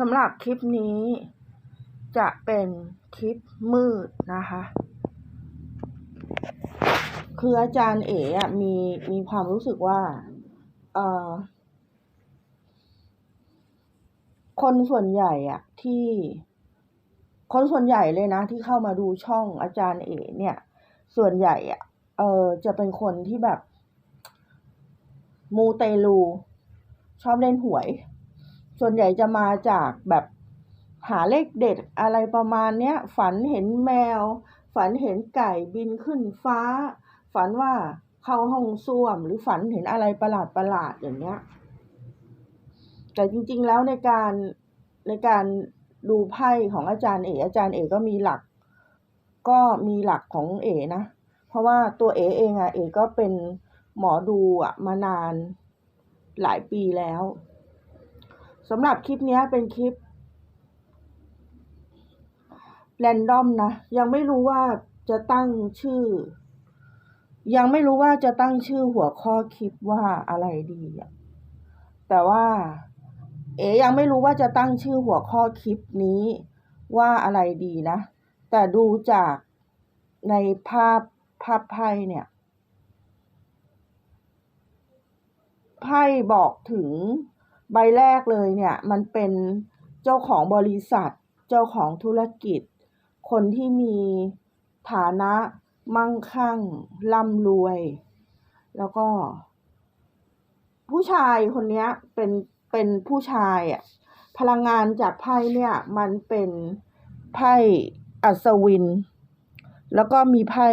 สำหรับคลิปนี้ จะเป็นคลิปมืดนะคะ คืออาจารย์เอ๋อะมีมีความรู้สึกว่า เอ่อ คนส่วนใหญ่อะที่ คนส่วนใหญ่เลยนะ ที่เข้ามาดูช่องอาจารย์เอ๋เนี่ย ส่วนใหญ่อะเออจะเป็นคนที่แบบ มูเตลู ชอบเล่นหวย ส่วนใหญ่จะมาจากแบบหาเลขเด็ดอะไรประมาณเนี้ย ฝันเห็นแมว ฝันเห็นไก่บินขึ้นฟ้า ฝันว่าเข้าห้องส้วม หรือฝันเห็นอะไรประหลาดประหลาดๆอย่างเงี้ย แต่จริงๆแล้วในการในการดูไพ่ของอาจารย์เออาจารย์เอก็มีหลัก ก็มีหลักของเอนะ เพราะว่าตัวเอเองอะเอก็เป็นหมอดูอะมานานหลายปีแล้ว สำหรับคลิปนี้เป็นคลิปแรนดอมนะ ยังไม่รู้ว่าจะตั้งชื่อ ยังไม่รู้ว่าจะตั้งชื่อหัวข้อคลิปว่าอะไรดีอะแต่ว่า เอ๋ยังไม่รู้ว่าจะตั้งชื่อหัวข้อคลิปนี้ว่าอะไรดีนะ แต่ดูจากในภาพภาพไพ่เนี่ย ไพ่บอกถึง ใบแรกเลยเนี่ยมันเป็นเจ้าของบริษัท เจ้าของธุรกิจ คนที่มีฐานะมั่งคั่งร่ำรวย แล้วก็ ผู้ชายคนนี้เป็นเป็นผู้ชายอะพลังงานจากไพ่เนี่ย มันเป็นไพ่อัศวิน แล้วก็มีไพ่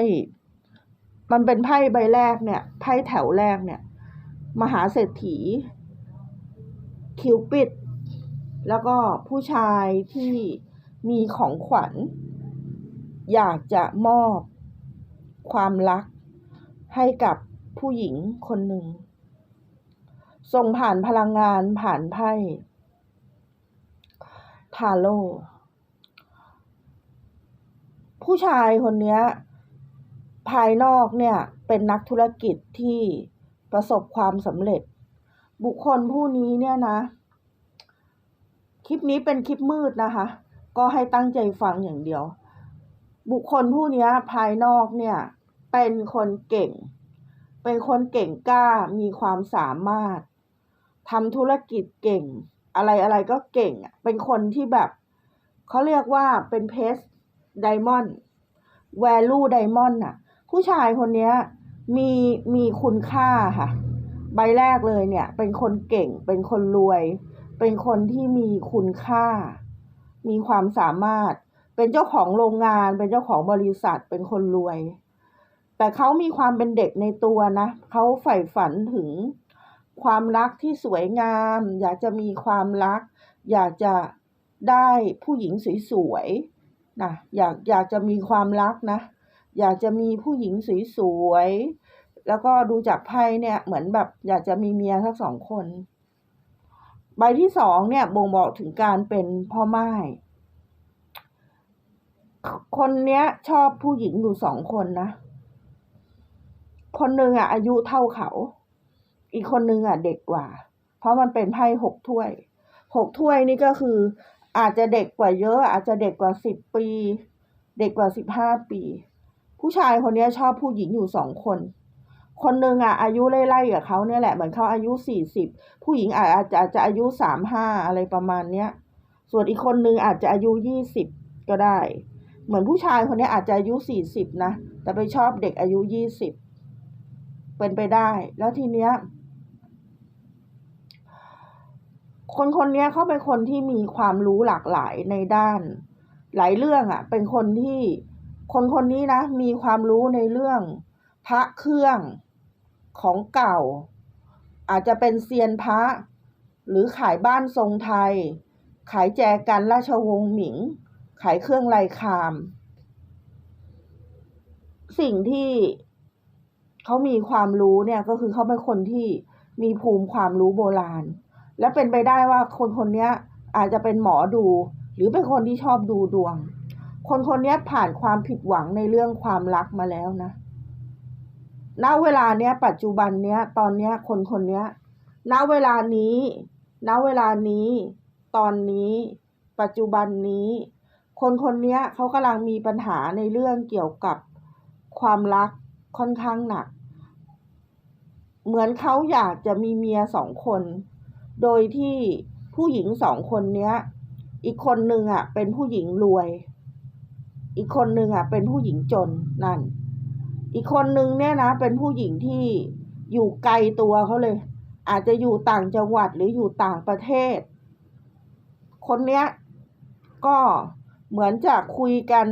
มันเป็นไพ่ใบแรกเนี่ย ไพ่แถวแรกเนี่ย มหาเศรษฐี คิวปิด แล้วก็ผู้ชายที่มีของขวัญ อยากจะมอบความรักให้กับผู้หญิงคนหนึ่ง ส่งผ่านพลังงานผ่านไพ่ทาโร่ผู้ชายคนนี้ภายนอกเนี่ยเป็นนักธุรกิจที่ประสบความสำเร็จ บุคคลผู้นี้เนี่ยนะ คลิปนี้เป็นคลิปมืดนะคะ ก็ให้ตั้งใจฟังอย่างเดียว บุคคลผู้นี้ภายนอกเนี่ย เป็นคนเก่ง เป็นคนเก่งกล้ามีความสามารถทำธุรกิจเก่ง อะไรอะไรก็เก่ง เป็นคนที่แบบเขาเรียกว่าเป็นเพสไดมอนด์แวลูไดมอนด์อะ ผู้ชายคนนี้มีมีคุณค่าค่ะ ใบแรกเลยเนี่ย เป็นคนเก่ง เป็นคนรวย เป็นคนที่มีคุณค่า มีความสามารถ เป็นเจ้าของโรงงาน เป็นเจ้าของบริษัท เป็นคนรวย แต่เขามีความเป็นเด็กในตัวนะเขาใฝ่ฝันถึงความรักที่สวยงาม อยากจะมีความรัก อยากจะได้ผู้หญิงสวยๆนะอยากอยากจะมีความรักนะ อยากจะมีผู้หญิงสวยๆ แล้วก็ดูจากไพ่เนี่ย เหมือนแบบอยากจะมีเมียสักสองคน ใบที่สองเนี่ยบ่งบอกถึงการเป็นพ่อไม้คนเนี้ย ชอบผู้หญิงอยู่สองคนนะ คนหนึ่งอะ อายุเท่าเขา อีกคนนึงอะ เด็กกว่า เพราะมันเป็นไพ่หกถ้วย หกถ้วยนี่ก็คือ อาจจะเด็กกว่าเยอะ อาจจะเด็กกว่าสิบปี เด็กกว่าสิบห้าปี ผู้ชายคนเนี้ยชอบผู้หญิงอยู่สองคน คนหนึ่งอะอายุไล่ๆกับเขาเนี่ยแหละเหมือนเขาอายุสี่สิบผู้หญิงอาจจจะอาจจะอายุสามห้าอะไรประมาณเนี้ยส่วนอีกคนนึงอาจจะอายุยี่สิบก็ได้ เหมือนผู้ชายคนนี้อาจจะอายุสี่สิบนะแต่ไปชอบเด็กอายุยี่สิบเป็นไปได้ แล้วทีเนี้ยคนคนนี้เขาเป็นคนที่มีความรู้หลากหลายในด้าน หลายเรื่องอะ่ะ เป็นคนที่คนคนนี้นะ มีความรู้ในเรื่องพระเครื่อง ของเก่า อาจจะเป็นเซียนพระ หรือขายบ้านทรงไทย ขายแจกันราชวงศ์หมิง ขายเครื่องลายคาม สิ่งที่เขามีความรู้เนี่ยก็คือเขาเป็นคนที่มีภูมิความรู้โบราณ และเป็นไปได้ว่าคนคนนี้อาจจะเป็นหมอดู หรือเป็นคนที่ชอบดูดวง คนคนนี้ผ่านความผิดหวังในเรื่องความรักมาแล้วนะ ณเวลาเนี้ย ปัจจุบันเนี้ย ตอนเนี้ย คนคนเนี้ย ณเวลานี้ ณเวลานี้ ตอนนี้ ปัจจุบันนี้ คนคนเนี้ยเขากำลังมีปัญหาในเรื่องเกี่ยวกับความรักค่อนข้างหนัก เหมือนเขาอยากจะมีเมียสองคน โดยที่ผู้หญิงสองคนเนี้ย อีกคนหนึ่งอะ เป็นผู้หญิงรวย อีกคนหนึ่งอะ เป็นผู้หญิงจนนั่น อีกคนนึงเนี่ยนะ เป็นผู้หญิงที่อยู่ไกลตัวเขาเลย อาจจะอยู่ต่างจังหวัดหรืออยู่ต่างประเทศ คนเนี้ยก็เหมือนจะคุยกัน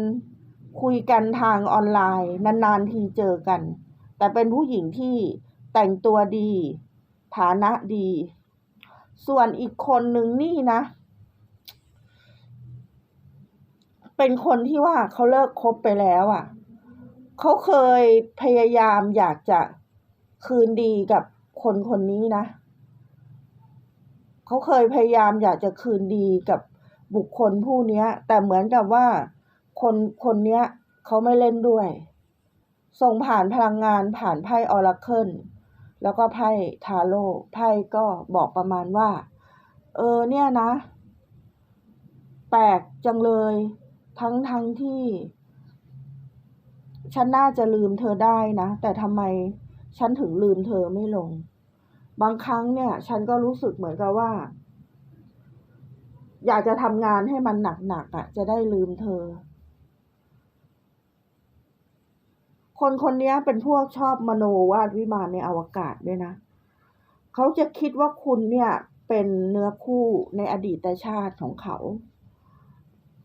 คุยกันทางออนไลน์นานๆทีเจอกัน แต่เป็นผู้หญิงที่แต่งตัวดี ฐานะดี ส่วนอีกคนนึงนี่นะ เป็นคนที่ว่าเขาเลิกคบไปแล้วอะ เขาเคยพยายามอยากจะคืนดีกับคนคนนี้นะ เขาเคยพยายามอยากจะคืนดีกับบุคคลผู้เนี้ยแต่เหมือนกับว่าคนคนเนี้ยเขาไม่เล่นด้วย ส่งผ่านพลังงานผ่านไพ่ออราเคิลแล้วก็ไพ่ทาโร่ไพ่ก็บอกประมาณว่า เออเนี่ยนะ แปลกจังเลย ทั้งทั้งที่ ฉันน่าจะลืมเธอได้นะ แต่ทำไมฉันถึงลืมเธอไม่ลง บางครั้งเนี่ย ฉันก็รู้สึกเหมือนกับว่า อยากจะทำงานให้มันหนักๆอะ จะได้ลืมเธอ คนคนนี้เป็นพวกชอบมโนวาดวิมานในอวกาศด้วยนะ เขาจะคิดว่าคุณเนี่ยเป็นเนื้อคู่ในอดีตชาติของเขา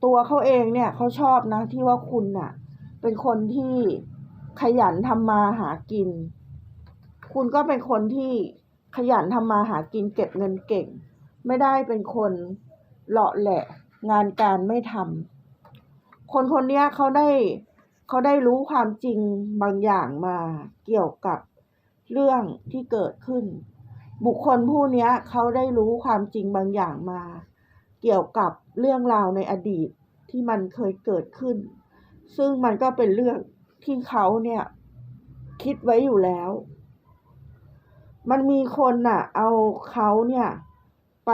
ตัวเขาเองเนี่ย เขาชอบนะที่ว่าคุณน่ะ เป็นคนที่ขยันทำมาหากิน คุณก็เป็นคนที่ขยันทำมาหากินเก็บเงินเก่ง ไม่ได้เป็นคนเลาะแหละ งานการไม่ทำคนคนนี้เขาได้เขาได้รู้ความจริงบางอย่างมาเกี่ยวกับเรื่องที่เกิดขึ้น บุคคลผู้นี้เขาได้รู้ความจริงบางอย่างมา เกี่ยวกับเรื่องราวในอดีตที่มันเคยเกิดขึ้น ซึ่งมันก็เป็นเรื่องที่เขาเนี่ย คิดไว้อยู่แล้ว มันมีคนน่ะ เอาเขาเนี่ย ไป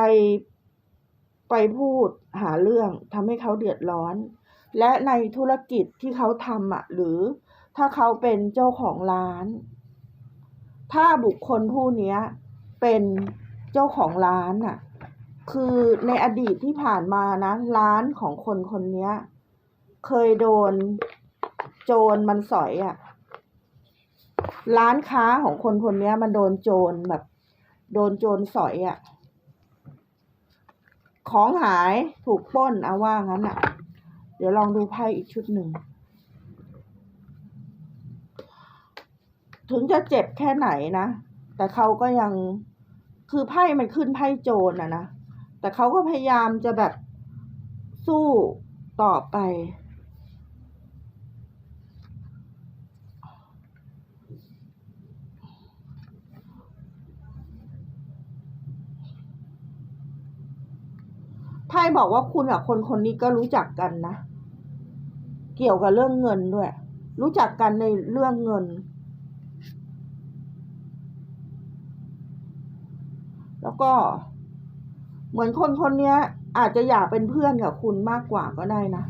ไปพูดหาเรื่องทำให้เขาเดือดร้อน และในธุรกิจที่เขาทำอะ หรือถ้าเขาเป็นเจ้าของร้าน ถ้าบุคคลผู้นี้เป็นเจ้าของร้านอะ คือในอดีตที่ผ่านมานะ ร้านของคนคนนี้ เคยโดน โจรมันสอยอะ ร้านค้าของคนคนนี้มันโดนโจรแบบ โดนโจรสอยอะ ของหายถูกปล้นเอาว่างั้นอะ เดี๋ยวลองดูไพ่อีกชุดหนึ่ง ถึงจะเจ็บแค่ไหนนะ แต่เขาก็ยังคือไพ่มันขึ้นไพ่โจรนะนะ แต่เขาก็พยายามจะแบบสู้ต่อไป ไพ่บอกว่าคุณกับคนคนนี้ก็รู้จักกันนะ เกี่ยวกับเรื่องเงินด้วย รู้จักกันในเรื่องเงิน แล้วก็ เหมือนคนคนนี้อาจจะอยากเป็นเพื่อนกับคุณมากกว่าก็ได้นะ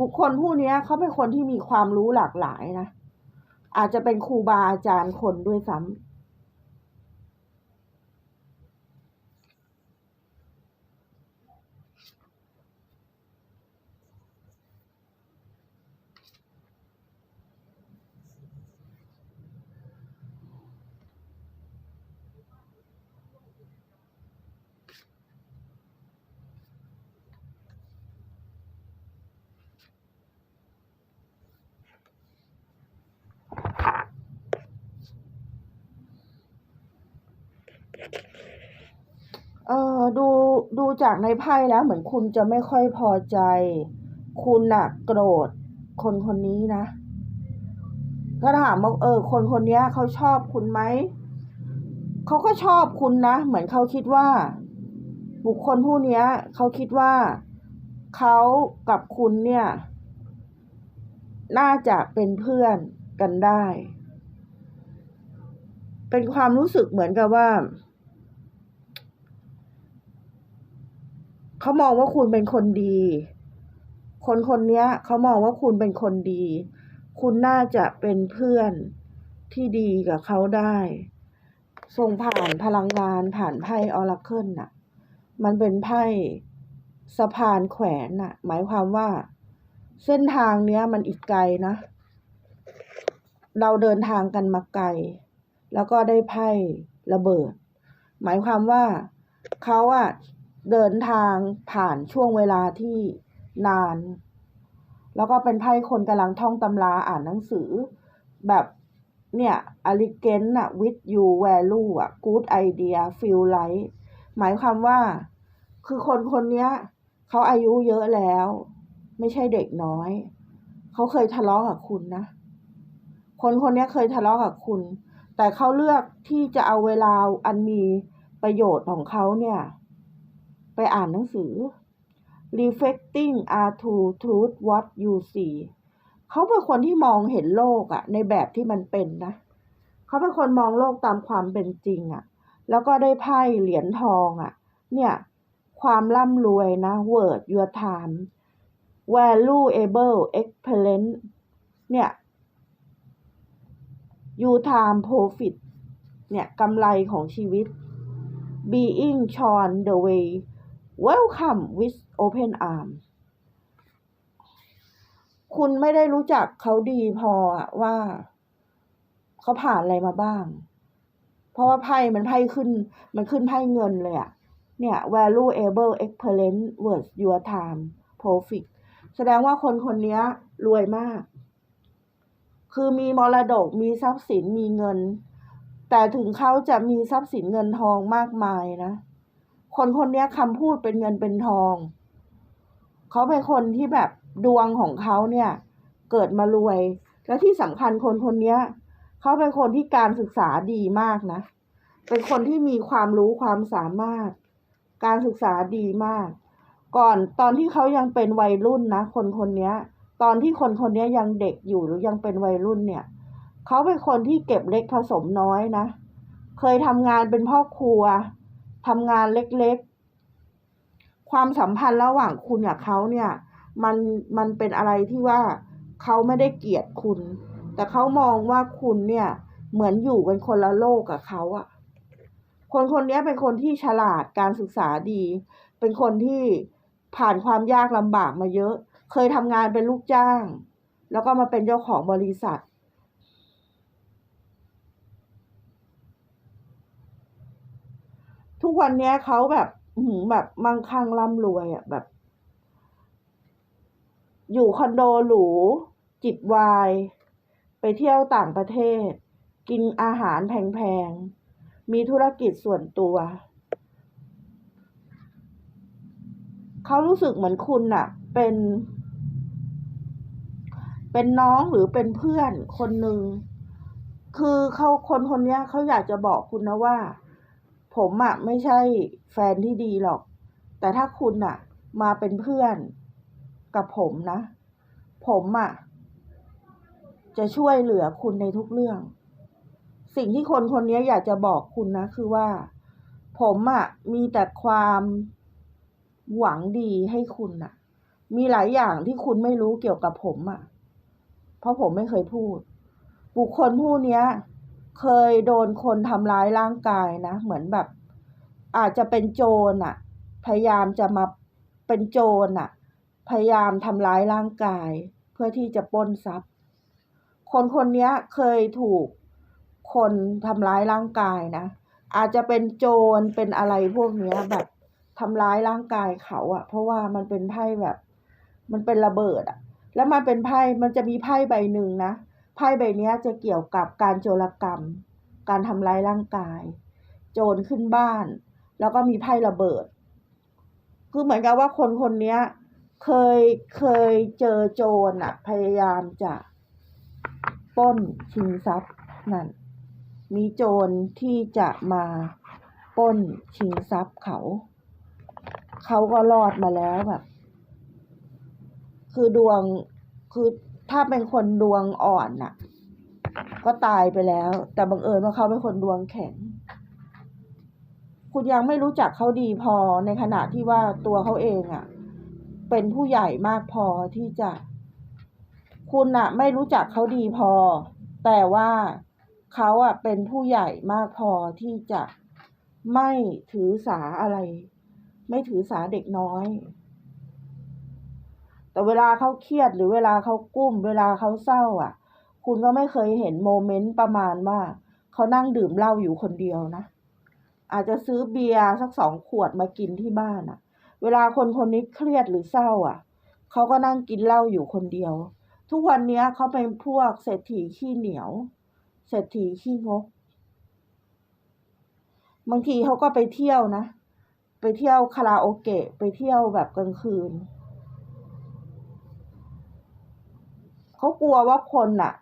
บุคคลผู้นี้เขาเป็นคนที่มีความรู้หลากหลายนะ อาจจะเป็นครูบาอาจารย์คนด้วยซ้ำ เออดูดูจากในไพ่แล้วเหมือนคุณจะไม่ค่อยพอใจ คุณน่ะโกรธ คนคนนี้นะก็ถามว่าเออ คนคนนี้เขาชอบคุณไหมเขาก็ชอบคุณนะ เหมือนเขาคิดว่า บุคคลผู้นี้เขาคิดว่าเขากับคุณเนี่ย น่าจะเป็นเพื่อนกันได้ เป็นความรู้สึกเหมือนกับว่า เขามองว่าคุณเป็นคนดี คนคนนี้ยเขามองว่าคุณเป็นคนดี คุณน่าจะเป็นเพื่อนที่ดีกับเขาได้ส่งผ่านพลังงานผ่านไพ่ออราเคิลน่ะ มันเป็นไพ่สะพานแขวนน่ะ หมายความว่า เส้นทางเนี้ยมันอีกไกลนะ เราเดินทางกันมาไกล แล้วก็ได้ไพ่ระเบิด หมายความว่าเขาอะ เดินทางผ่านช่วงเวลาที่นาน แล้วก็เป็นไพ่คนกำลังท่องตำราอ่านหนังสือ แบบเนี่ย elegant อะ with you value อะ good idea feel like หมายความว่า คือคนคนเนี้ยเขาอายุเยอะแล้ว ไม่ใช่เด็กน้อย เขาเคยทะเลาะกับคุณนะ คนคนนี้เคยทะเลาะกับคุณ แต่เขาเลือกที่จะเอาเวลาอันมีประโยชน์ของเขาเนี่ย ไปอ่านหนังสือ reflecting are to truth what you see เขาเป็นคนที่มองเห็นโลกอะในแบบที่มันเป็นนะเขาเป็นคนมองโลกตามความเป็นจริงอะแล้วก็ได้ไพ่เหรียญทองอะเนี่ยความร่ำรวยนะ word your time valuable excellent เนี่ย you time profit เนี่ยกำไรของชีวิต being shown the way welcome with open arms คุณไม่ได้รู้จักเขาดีพออะว่าเขาผ่านอะไรมาบ้าง เพราะว่าไพ่มันไพ่ขึ้น มันขึ้นไพ่เงินเลยอะเนี่ย valuable excellent worth your time profit แสดงว่าคนคนนี้รวยมาก คือมีมรดก มีทรัพย์สิน มีเงิน แต่ถึงเขาจะมีทรัพย์สินเงินทองมากมายนะ คนคนนี้คำพูดเป็นเงินเป็นทอง เขาเป็นคนที่แบบดวงของเขาเนี่ย เกิดมารวย และที่สำคัญคนคนนี้เขาเป็นคนที่การศึกษาดีมากนะ เป็นคนที่มีความรู้ความสามารถ การศึกษาดีมาก ก่อนตอนที่เขายังเป็นวัยรุ่นนะ คนคนนี้ตอนที่คนคนนี้ยังเด็กอยู่หรือยังเป็นวัยรุ่นเนี่ย เขาเป็นคนที่เก็บเล็กผสมน้อยนะ เคยทำงานเป็นพ่อครัว ทำงานเล็กๆ ความสัมพันธ์ระหว่างคุณกับเขาเนี่ย มันมันเป็นอะไรที่ว่าเขาไม่ได้เกลียดคุณ แต่เขามองว่าคุณเนี่ย เหมือนอยู่กันคนละโลกกับเขาอะคนคนนี้เป็นคนที่ฉลาดการศึกษาดี เป็นคนที่ผ่านความยากลำบากมาเยอะ เคยทำงานเป็นลูกจ้าง แล้วก็มาเป็นเจ้าของบริษัท ทุกวันเนี้ยเขาแบบหืแบบมั่งคั่งร่ำรวยอะแบบ อยู่คอนโดหรูจิบวน์ไปเที่ยวต่างประเทศ กินอาหารแพงๆ มีธุรกิจส่วนตัว เขารู้สึกเหมือนคุณน่ะ เป็น เป็นน้องหรือเป็นเพื่อนคนหนึ่ง คือเขาคนคนนี้เขาอยากจะบอกคุณนะว่า ผมอะไม่ใช่แฟนที่ดีหรอก แต่ถ้าคุณอะมาเป็นเพื่อนกับผมนะ ผมอะจะช่วยเหลือคุณในทุกเรื่อง สิ่งที่คนคนนี้อยากจะบอกคุณนะ คือว่า ผมอะมีแต่ความหวังดีให้คุณอะมีหลายอย่างที่คุณไม่รู้เกี่ยวกับผมอะเพราะผมไม่เคยพูด บุคคลผู้เนี้ย เคยโดนคนทำร้ายร่างกายนะ เหมือนแบบ อาจจะเป็นโจรอะพยายามจะมาเป็นโจรอะพยายามทำร้ายร่างกาย เพื่อที่จะปล้นทรัพย์ คนคนนี้เคยถูกคนทำร้ายร่างกายนะ อาจจะเป็นโจรเป็นอะไรพวกนี้แบบทำร้ายร่างกายเขาอะเพราะว่ามันเป็นไพ่แบบ มันเป็นระเบิดอะแล้วมันเป็นไพ่มันจะมีไพ่ใบหนึ่งนะ ไพ่ใบนี้จะเกี่ยวกับการโจรกรรม การทำร้ายร่างกาย โจรขึ้นบ้าน แล้วก็มีไพ่ระเบิด คือเหมือนกับว่าคนคนนี้เคยเคยเจอโจรอะพยายามจะป้นชิงทรัพย์นั่น มีโจรที่จะมาป้นชิงทรัพย์เขา เขาก็รอดมาแล้วแบบ คือดวงคือ ถ้าเป็นคนดวงอ่อนน่ะ ก็ตายไปแล้ว แต่บังเอิญว่าเขาเป็นคนดวงแข็ง คุณยังไม่รู้จักเขาดีพอในขณะที่ว่าตัวเขาเองอะ่ะ เป็นผู้ใหญ่มากพอที่จะ คุณอะไม่รู้จักเขาดีพอ แต่ว่าเขาอะ เป็นผู้ใหญ่มากพอที่จะไม่ถือสาอะไร ไม่ถือสาเด็กน้อย แต่เวลาเขาเครียดหรือเวลาเขากุ้ม เวลาเขาเศร้า อะ คุณก็ไม่เคยเห็นโมเมนต์ประมาณว่าเขานั่งดื่มเหล้าอยู่คนเดียวนะ อาจจะซื้อเบียร์สักสองขวดมากินที่บ้านอะ เวลาคนคนนี้เครียดหรือเศร้า อะเขาก็นั่งกินเหล้าอยู่คนเดียว ทุกวันนี้เขาเป็นพวกเศรษฐีขี้เหนียว เศรษฐีขี้งก บางทีเขาก็ไปเที่ยวนะ ไปเที่ยวคาราโอเกะ ไปเที่ยวแบบกลางคืน เขากลัวว่าคนน่ะ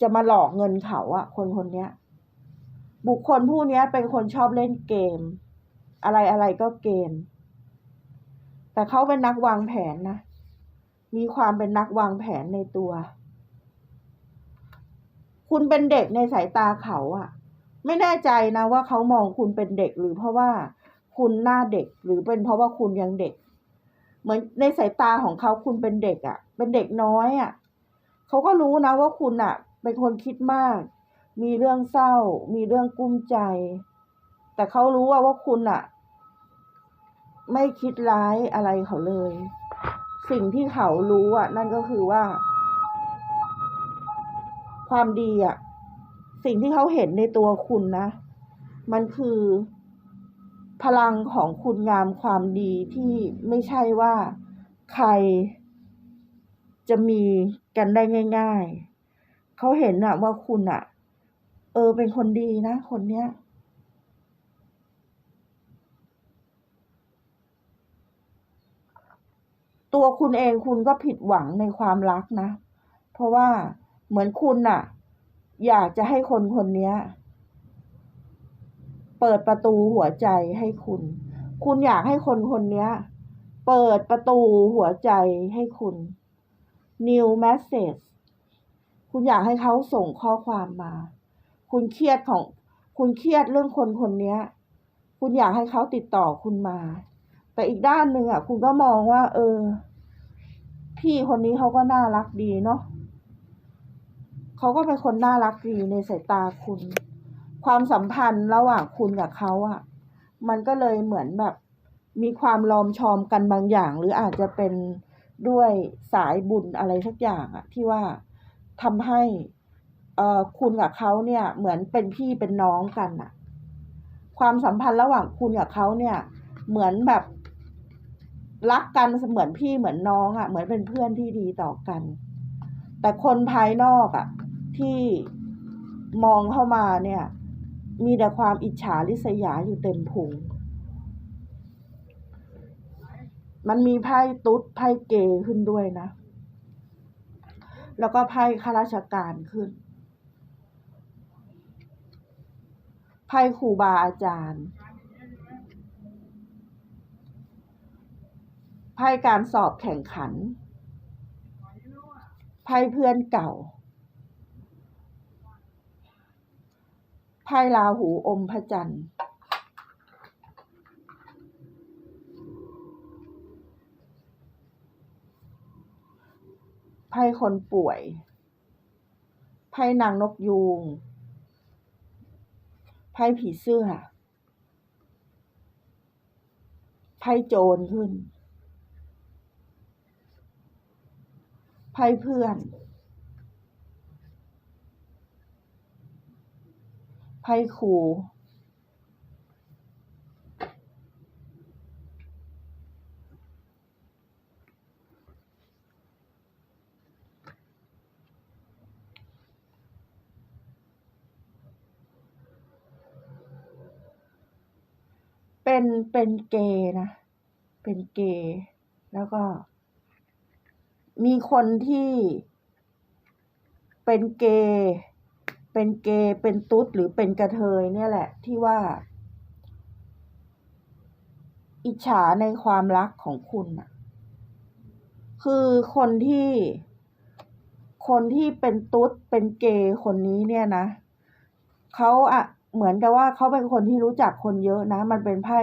จะมาหลอกเงินเขาอะคนคนเนี้ย บุคคลผู้นี้เป็นคนชอบเล่นเกม อะไรอะไรก็เกม แต่เขาเป็นนักวางแผนนะ มีความเป็นนักวางแผนในตัว คุณเป็นเด็กในสายตาเขาอะไม่แน่ใจนะว่าเขามองคุณเป็นเด็กหรือเพราะว่าคุณหน้าเด็กหรือเป็นเพราะว่าคุณยังเด็ก เหมือนในสายตาของเขาคุณเป็นเด็กอะ่ะ เป็นเด็กน้อยอะ่ะเขาก็รู้นะว่าคุณอะ่ะ เป็นคนคิดมาก มีเรื่องเศร้า มีเรื่องกุ้มใจ แต่เขารู้ว่าว่าคุณอะ่ะ ไม่คิดร้ายอะไรเขาเลย สิ่งที่เขารู้อะ นั่นก็คือว่า ความดีอะ สิ่งที่เขาเห็นในตัวคุณนะมันคือพลังของคุณงามความดีที่ไม่ใช่ว่าใคร จะมีกันได้ง่าย ๆ เขาเห็นอะว่าคุณอะเออเป็นคนดีนะ คนเนี้ย ตัวคุณเองคุณก็ผิดหวังในความรักนะ เพราะว่าเหมือนคุณน่ะอยากจะให้คนคนนี้เปิดประตูหัวใจให้คุณ คุณอยากให้คนคนนี้เปิดประตูหัวใจให้คุณ new message คุณอยากให้เขาส่งข้อความมา คุณเครียดของ คุณเครียดเรื่องคนคนนี้คุณอยากให้เขาติดต่อคุณมา แต่อีกด้านหนึ่งอะ คุณก็มองว่า เออ พี่คนนี้เขาก็น่ารักดีเนาะเขาก็เป็นคนน่ารักดีในสายตาคุณ ความสัมพันธ์ระหว่างคุณกับเขาอะ มันก็เลยเหมือนแบบ มีความลอมชอมกันบางอย่าง หรืออาจจะเป็น ด้วยสายบุญอะไรสักอย่างอะที่ว่าทำให้เอ่อคุณกับเขาเนี่ย เหมือนเป็นพี่เป็นน้องกันอะความสัมพันธ์ระหว่างคุณกับเขาเนี่ย เหมือนแบบรักกันเหมือนพี่เหมือนน้องอะเหมือนเป็นเพื่อนที่ดีต่อกัน แต่คนภายนอกอะที่มองเข้ามาเนี่ย มีแต่ความอิจฉาริษยาอยู่เต็มพุง มันมีไพ่ตุ๊ดไพ่เกย์ขึ้นด้วยนะ แล้วก็ไพ่ข้าราชการขึ้น ไพ่ครูบาอาจารย์ ไพ่การสอบแข่งขัน ไพ่เพื่อนเก่า ไพ่ราหูอมพระจันทร์ ไพ่คนป่วย ไพ่นางนกยูง ไพ่ผีเสื้อ ไพ่โจรขึ้น ไพ่เพื่อน ไพ่ครู เป็นเป็นเกย์นะ เป็นเกย์แล้วก็ มีคนที่ เป็นเกย์เป็นเกย์เป็นตุ๊ดหรือเป็นกระเทยเนี่ยแหละ ที่ว่า อิจฉาในความรักของคุณนะคือคนที่ คนที่เป็นตุ๊ดเป็นเกย์คนนี้เนี่ยนะเขาอะ เหมือนกับว่าเขาเป็นคนที่รู้จักคนเยอะนะ มันเป็นไพ่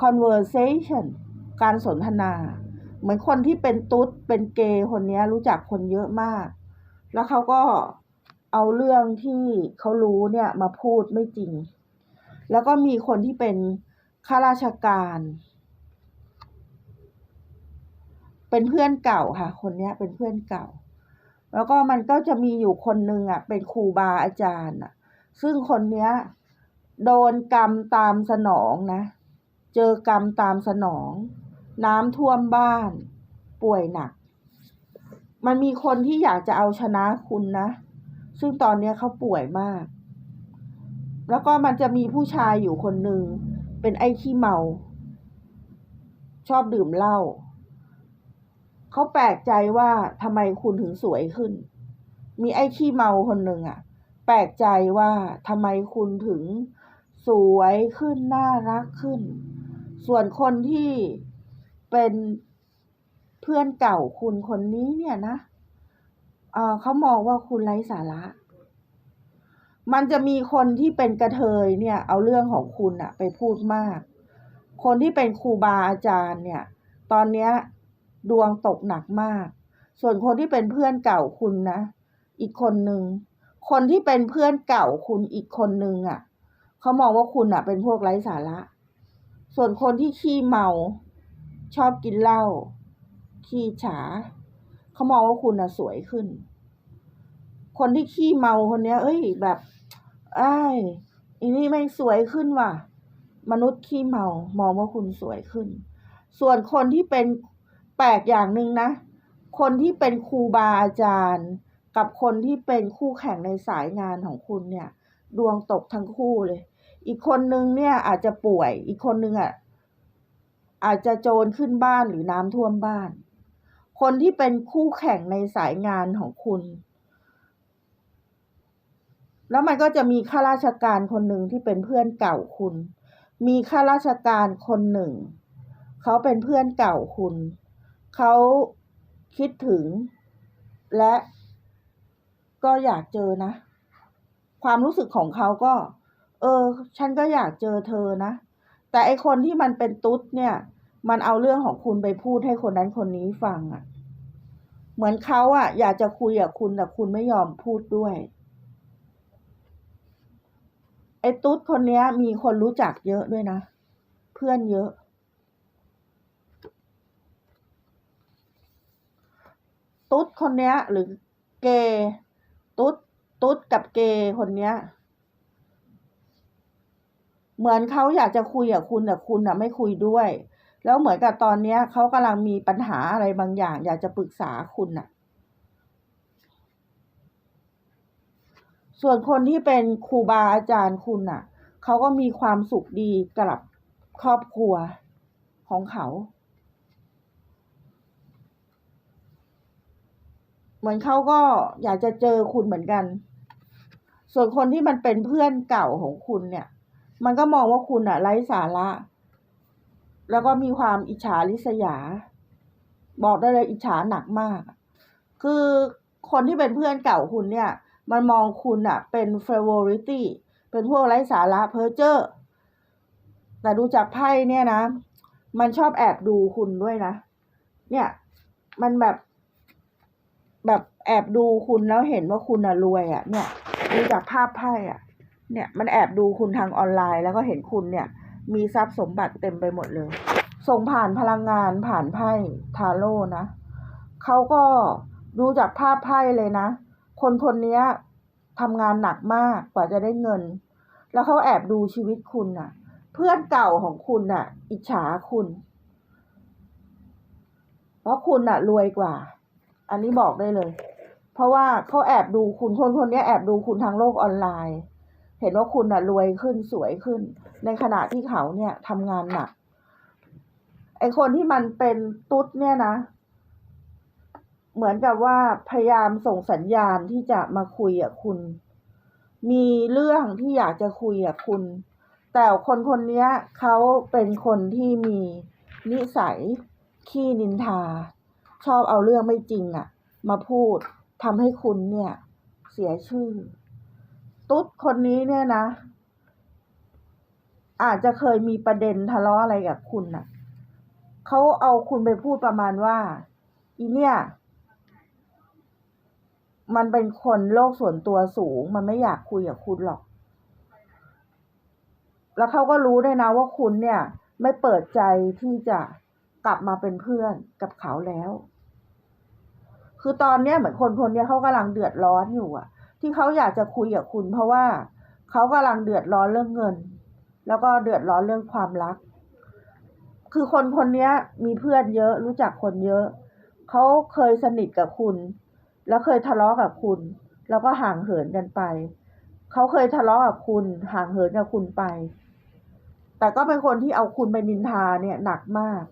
conversation การสนทนา เหมือนคนที่เป็นตุ๊ดเป็นเกย์คนนี้รู้จักคนเยอะมาก แล้วเขาก็เอาเรื่องที่เขารู้เนี่ยมาพูดไม่จริง แล้วก็มีคนที่เป็นข้าราชการ เป็นเพื่อนเก่าค่ะ คนนี้เป็นเพื่อนเก่า แล้วก็มันก็จะมีอยู่คนหนึ่งอะ เป็นครูบาอาจารย์อะ ซึ่งคนเนี้ย โดนกรรมตามสนองนะ เจอกรรมตามสนอง น้ำท่วมบ้าน ป่วยหนัก มันมีคนที่อยากจะเอาชนะคุณนะ ซึ่งตอนนี้เขาป่วยมาก แล้วก็มันจะมีผู้ชายอยู่คนหนึ่ง เป็นไอ้ขี้เมา ชอบดื่มเหล้าเขาแปลกใจว่าทำไมคุณถึงสวยขึ้น มีไอ้ขี้เมาคนหนึ่งอะ แปลกใจว่าทำไมคุณถึงสวยขึ้นน่ารักขึ้น ส่วนคนที่เป็นเพื่อนเก่าคุณคนนี้เนี่ยนะเเขามองว่าคุณไร้สาระ มันจะมีคนที่เป็นกระเทยเนี่ย เอาเรื่องของคุณอะไปพูดมาก คนที่เป็นครูบาอาจารย์เนี่ย ตอนเนี้ยดวงตกหนักมาก ส่วนคนที่เป็นเพื่อนเก่าคุณนะ อีกคนนึง คนที่เป็นเพื่อนเก่าคุณอีกคนนึงอะเขามองว่าคุณอะ เป็นพวกไร้สาระ ส่วนคนที่ขี้เมา ชอบกินเหล้าขี้ฉาเขามองว่าคุณอะสวยขึ้น คนที่ขี้เมาคนเนี้ย เอ้ยแบบไอ้ายอีนี่ไม่สวยขึ้นว่ะ มนุษย์ขี้เมามองว่าคุณสวยขึ้น ส่วนคนที่เป็นแปลกอย่างหนึ่งนะ คนที่เป็นครูบาอาจารย์ กับคนที่เป็นคู่แข่งในสายงานของคุณเนี่ย ดวงตกทั้งคู่เลย อีกคนนึงเนี่ยอาจจะป่วย อีกคนนึงอะอาจจะโจรขึ้นบ้านหรือน้ำท่วมบ้าน คนที่เป็นคู่แข่งในสายงานของคุณ แล้วมันก็จะมีข้าราชการคนหนึ่งที่เป็นเพื่อนเก่าคุณ มีข้าราชการคนหนึ่ง เขาเป็นเพื่อนเก่าคุณ เขาคิดถึงและ ก็อยากเจอนะ ความรู้สึกของเขาก็ เออ ฉันก็อยากเจอเธอนะ แต่ไอคนที่มันเป็นตุ๊ดเนี่ย มันเอาเรื่องของคุณไปพูดให้คนนั้นคนนี้ฟังอะ่ะ เหมือนเขาอะ่ะ อยากจะคุยกับคุณแต่คุณไม่ยอมพูดด้วย ไอตุ๊ดคนนี้มีคนรู้จักเยอะด้วยนะ เพื่อนเยอะตุ๊ดคนเนี้ยหรือเกย์ ตุ๊ดตุ๊ดกับเกย์คนเนี้ย เหมือนเขาอยากจะคุยกับคุณแต่คุณอะไม่คุยด้วย แล้วเหมือนกับตอนเนี้ยเขากำลังมีปัญหาอะไรบางอย่าง อยากจะปรึกษาคุณน่ะ ส่วนคนที่เป็นครูบาอาจารย์คุณน่ะเขาก็มีความสุขดีกับครอบครัวของเขา เหมือนเขาก็อยากจะเจอคุณเหมือนกัน ส่วนคนที่มันเป็นเพื่อนเก่าของคุณเนี่ย มันก็มองว่าคุณอะไร้สาระ แล้วก็มีความอิจฉาริษยา บอกได้เลยอิจฉาหนักมาก คือคนที่เป็นเพื่อนเก่าคุณเนี่ย มันมองคุณอะเป็น favority เป็นพวกไร้สาระเพ้อเจ้อแต่ดูจากไพ่เนี่ยนะ มันชอบแอบดูคุณด้วยนะ เนี่ย มันแบบ แบบแอบดูคุณแล้วเห็นว่าคุณอะรวยอะเนี่ยดูจากภาพไพ่อะเนี่ยมันแอบดูคุณทางออนไลน์แล้วก็เห็นคุณเนี่ย มีทรัพย์สมบัติเต็มไปหมดเลย ส่งผ่านพลังงานผ่านไพ่ทาโร่นะเขาก็ดูจากภาพไพ่เลยนะ คนคนนี้ทำงานหนักมากกว่าจะได้เงิน แล้วเขาแอบดูชีวิตคุณน่ะ เพื่อนเก่าของคุณน่ะ อิจฉาคุณ เพราะคุณน่ะรวยกว่า อันนี้บอกได้เลย เพราะว่าเขาแอบดูคุณคนคนนี้แอบดูคุณทางโลกออนไลน์ เห็นว่าคุณน่ะรวยขึ้นสวยขึ้น ในขณะที่เขาเนี่ยทำงานหนัก ไอคนที่มันเป็นตุ๊ดเนี่ยนะ เหมือนกับว่าพยายามส่งสัญญาณที่จะมาคุยกับคุณ มีเรื่องที่อยากจะคุยกับคุณ แต่คนคนนี้เขาเป็นคนที่มีนิสัยขี้นินทา ชอบเอาเรื่องไม่จริงอะมาพูดทำให้คุณเนี่ย เสียชื่อ ตุ๊ดคนนี้เนี่ยนะ อาจจะเคยมีประเด็นทะเลาะอะไรกับคุณน่ะเขาเอาคุณไปพูดประมาณว่า อีเนี่ย มันเป็นคนโลกส่วนตัวสูง มันไม่อยากคุยกับคุณหรอก แล้วเขาก็รู้ด้วยนะว่าคุณเนี่ย ไม่เปิดใจที่จะ กลับมาเป็นเพื่อนกับเขาแล้ว คือตอนเนี้ยเหมือนคนคนเนี้ยเขากำลังเดือดร้อนอยู่อะที่เขาอยากจะคุยกับคุณ เพราะว่าเขากำลังเดือดร้อนเรื่องเงิน แล้วก็เดือดร้อนเรื่องความรัก คือคนคนเนี้ยมีเพื่อนเยอะ รู้จักคนเยอะ เขาเคยสนิทกับคุณ แล้วเคยทะเลาะกับคุณ แล้วก็ห่างเหินกันไป เขาเคยทะเลาะกับคุณ ห่างเหินกับคุณไป แต่ก็เป็นคนที่เอาคุณไปนินทาเนี่ยหนักมาก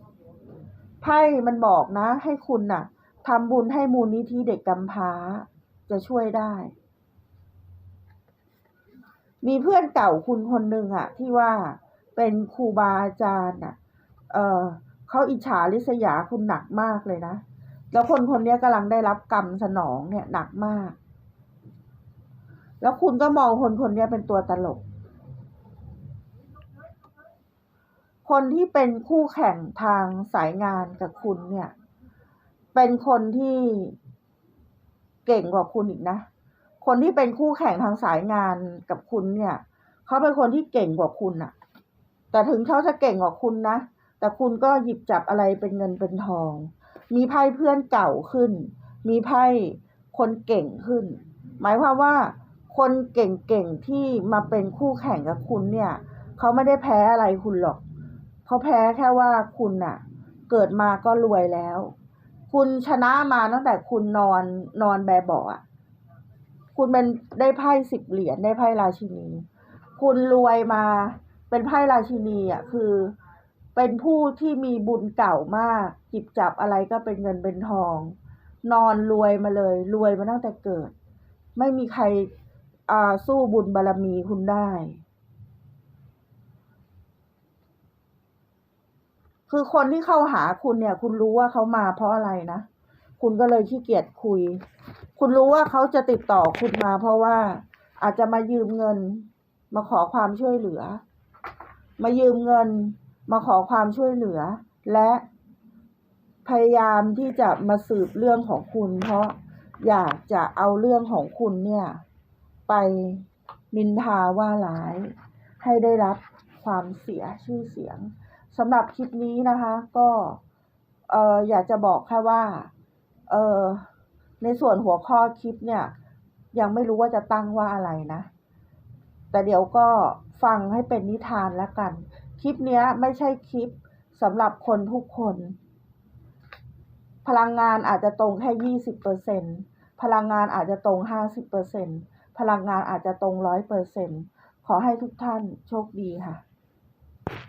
ไพ่มันบอกนะ ให้คุณน่ะทำบุญให้มูลนิธิเด็กกำพร้า จะช่วยได้ มีเพื่อนเก่าคุณคนหนึ่งอะที่ว่าเป็นครูบาอาจารย์อะเออเขาอิจฉาริษยาคุณหนักมากเลยนะ แล้วคนคนนี้กำลังได้รับกรรมสนองเนี่ยหนักมาก แล้วคุณก็มองคนคนนี้เป็นตัวตลก คนที่เป็นคู่แข่งทางสายงานกับคุณเนี่ย เป็นคนที่เก่งกว่าคุณอีกนะ คนที่เป็นคู่แข่งทางสายงานกับคุณเนี่ย เขาเป็นคนที่เก่งกว่าคุณอะแต่ถึงเขาจะเก่งกว่าคุณนะ แต่คุณก็หยิบจับอะไรเป็นเงินเป็นทอง มีไพ่เพื่อนเก่าขึ้น มีไพ่คนเก่งขึ้น หมายความว่า คนเก่งๆที่มาเป็นคู่แข่งกับคุณเนี่ย เขาไม่ได้แพ้อะไรคุณหรอก เขาแพ้แค่ว่าคุณน่ะ เกิดมาก็รวยแล้ว คุณชนะมาตั้งแต่คุณนอนนอนแบบเบาะคุณเป็นได้ไพ่สิบเหรียญได้ไพ่ราชินี คุณรวยมาเป็นไพ่ราชินีอะคือเป็นผู้ที่มีบุญเก่ามาก จิบจับอะไรก็เป็นเงินเป็นทอง นอนรวยมาเลย รวยมาตั้งแต่เกิด ไม่มีใครอ่าสู้บุญบารมีคุณได้ คือคนที่เข้าหาคุณเนี่ย คุณรู้ว่าเขามาเพราะอะไรนะ คุณก็เลยขี้เกียจคุย คุณรู้ว่าเขาจะติดต่อคุณมา เพราะว่าอาจจะมายืมเงิน มาขอความช่วยเหลือ มายืมเงิน มาขอความช่วยเหลือ และพยายามที่จะมาสืบเรื่องของคุณ เพราะอยากจะเอาเรื่องของคุณเนี่ย ไปนินทาว่าร้าย ให้ได้รับความเสียชื่อเสียง สำหรับคลิปนี้นะคะ ก็เอออยากจะบอกแค่ว่าเออในส่วนหัวข้อคลิปเนี่ย ยังไม่รู้ว่าจะตั้งว่าอะไรนะ แต่เดี๋ยวก็ฟังให้เป็นนิทานแล้วกัน คลิปเนี้ยไม่ใช่คลิปสำหรับคนทุกคน พลังงานอาจจะตรงแค่ยี่สิบเปอร์เซ็นพลังงานอาจจะตรงห้าสิบเปอร์เซ็นพลังงานอาจจะตรงร้อยเปอร์เซ็นขอให้ทุกท่านโชคดีค่ะ